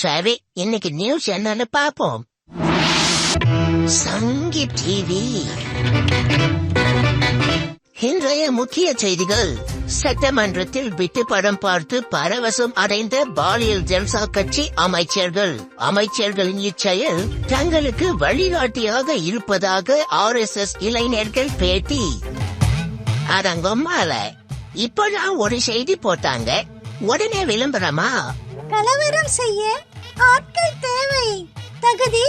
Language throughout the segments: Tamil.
சரி இன்னைக்கு நியூஸ் என்னன்னு பாப்போம் சங்கி டிவி இன்றைய முக்கிய செய்திகள். சட்டமன்றத்தில் விட்டு படம் பார்த்து பரவசம் அடைந்த பாலியல் ஜல்சா கட்சி அமைச்சர்கள். அமைச்சர்களின் இச்செயல் தங்களுக்கு வழிகாட்டியாக இருப்பதாக ஆர் எஸ் எஸ் இளைஞர்கள் பேட்டி. அடங்கம்மால இப்பதான் ஒரு செய்தி போட்டாங்க. உடனே விளம்பரமா? செய்ய ஆட்கள் தேவை. தகுதி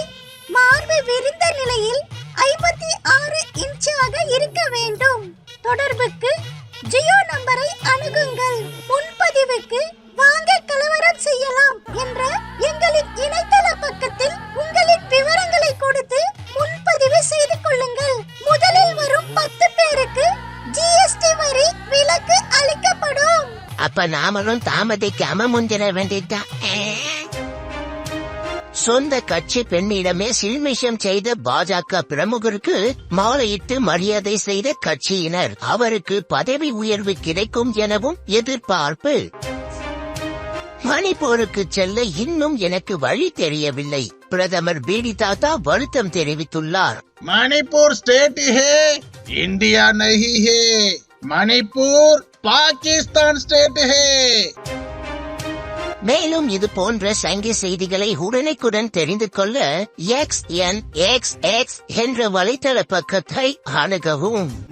மார்பு விரிந்த நிலையில் ஐம்பத்தி ஆறு இன்ச்சாக இருக்க வேண்டும். தொடர்புக்கு ஜியோ நம்பரை அணுகுங்கள். முன்பதிவுக்கு அப்ப நாமளும் தாமதிக்காம முந்திர வேண்டிட்டா சொந்த கட்சி பெண்ணிடமே சில்மிஷம் செய்த பாஜக பிரமுகருக்கு மாலையிட்டு மரியாதை செய்த கட்சியினர். அவருக்கு பதவி உயர்வு கிடைக்கும் எனவும் எதிர்பார்ப்பு. மணிப்பூருக்கு செல்ல இன்னும் எனக்கு வழி தெரியவில்லை. பிரதமர் பீடி தாத்தா வருத்தம் தெரிவித்துள்ளார். மணிப்பூர் ஸ்டேட் ஹே இந்தியா நஹி ஹே. மணிப்பூர் பாகிஸ்தான் ஸ்டேட் மேலும் இது போன்ற சங்கி செய்திகளை உடனுக்குடன் தெரிந்து கொள்ள எக்ஸ் என் எக்ஸ் எக்ஸ் என்ற வலைத்தள பக்கத்தை அணுகவும்.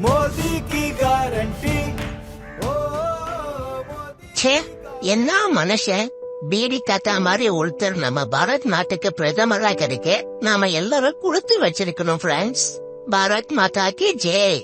என்ன மனுஷன் பீடி கத்தா மாதிரி ஒருத்தர் நம்ம பாரத் நாட்டுக்கு பிரதமராக இருக்க நாம எல்லாரும் கொடுத்து வச்சிருக்கணும் ஃப்ரெண்ட்ஸ் பாரத் மாதா கி ஜெய்.